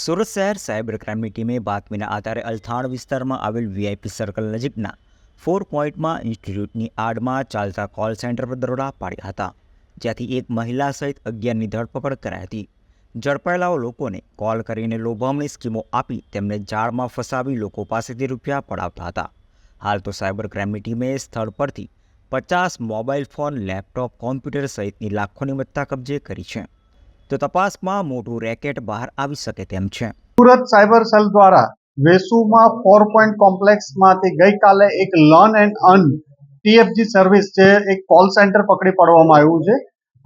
સુરત શહેર સાયબર ક્રાઇમની ટીમે બાતમીના આધારે અલથાણ વિસ્તારમાં આવેલ વીઆઈપી સર્કલ નજીકના ફોર પોઈન્ટમાં ઇન્સ્ટિટ્યૂટની આડમાં ચાલતા કોલ સેન્ટર પર દરોડા પાડ્યા હતા, જ્યાંથી એક મહિલા સહિત અગિયારની ધરપકડ કરાઈ હતી. ઝડપાયેલાઓ લોકોને કોલ કરીને લોભામણી સ્કીમો આપી તેમને જાળમાં ફસાવી લોકો પાસેથી રૂપિયા પડાવતા હતા. હાલ તો સાયબર ક્રાઇમની ટીમે સ્થળ પરથી પચાસ મોબાઈલ ફોન, લેપટોપ, કોમ્પ્યુટર સહિતની લાખોની મત્તા કબજે કરી છે. તો તપાસમાં મોટું રેકેટ બહાર આવી શકે તેમ છે. સુરત સાયબર સેલ દ્વારા વેસુમાં ફોર પોઈન્ટ કોમ્પ્લેક્સમાંથી ગઈકાલે એક learn and earn TFG service જે એક કોલ સેન્ટર પકડી પાડવામાં આવ્યું છે.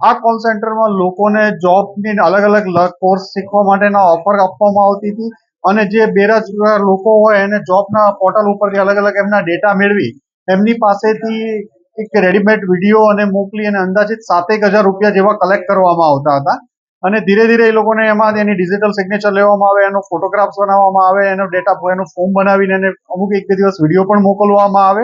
આ કોલ સેન્ટરમાં લોકોને જોબની અલગ અલગ કોર્સ શીખવા માટેના ઓફર આપવામાં આવતી હતી અને જે બેરોજગાર લોકો હોય એને જોબના પોર્ટલ ઉપરથી અલગ અલગ એમના ડેટા મેળવી એમની પાસેથી એક રેડીમેડ વીડિયો અને મોકલી અને અંદાજિત સાતેક હજાર રૂપિયા જેવા કલેક્ટ કરવામાં આવતા હતા. અને ધીરે ધીરે એ લોકોને એમાં એની ડિજિટલ સિગ્નેચર લેવામાં આવે, એનો ફોટોગ્રાફ્સ બનાવવામાં આવે, એનો ડેટા એનું ફોર્મ બનાવીને એને અમુક એક બે દિવસ વીડિયો પણ મોકલવામાં આવે.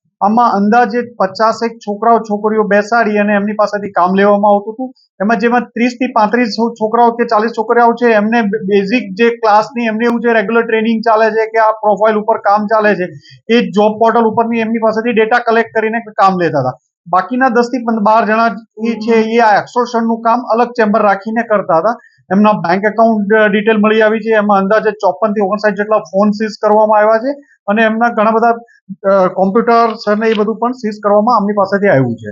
આમાં અંદાજે પચાસેક છોકરાઓ છોકરીઓ બેસાડી અને એમની પાસેથી કામ લેવામાં આવતું હતું. એમાં જેમાં ત્રીસથી પાંત્રીસ છોકરાઓ કે ચાલીસ છોકરાઓ છે, એમને બેઝિક જે ક્લાસની એમને એવું છે રેગ્યુલર ટ્રેનિંગ ચાલે છે કે આ પ્રોફાઇલ ઉપર કામ ચાલે છે, એ જોબ પોર્ટલ ઉપરની એમની પાસેથી ડેટા કલેક્ટ કરીને કામ લેતા હતા. બાકીના દસથી બાર જણા એ છે, એ આ એક્સોર્શનનું કામ અલગ ચેમ્બર રાખીને કરતા હતા. એમના બેંક એકાઉન્ટ ડિટેલ મળી આવી છે. એમાં અંદાજે ચોપનથી ઓગણસાઠ જેટલા ફોન સીઝ કરવામાં આવ્યા છે અને એમના ઘણા બધા કોમ્પ્યુટર અને એ બધું પણ સીઝ કરવામાં આમની પાસેથી આવ્યું છે.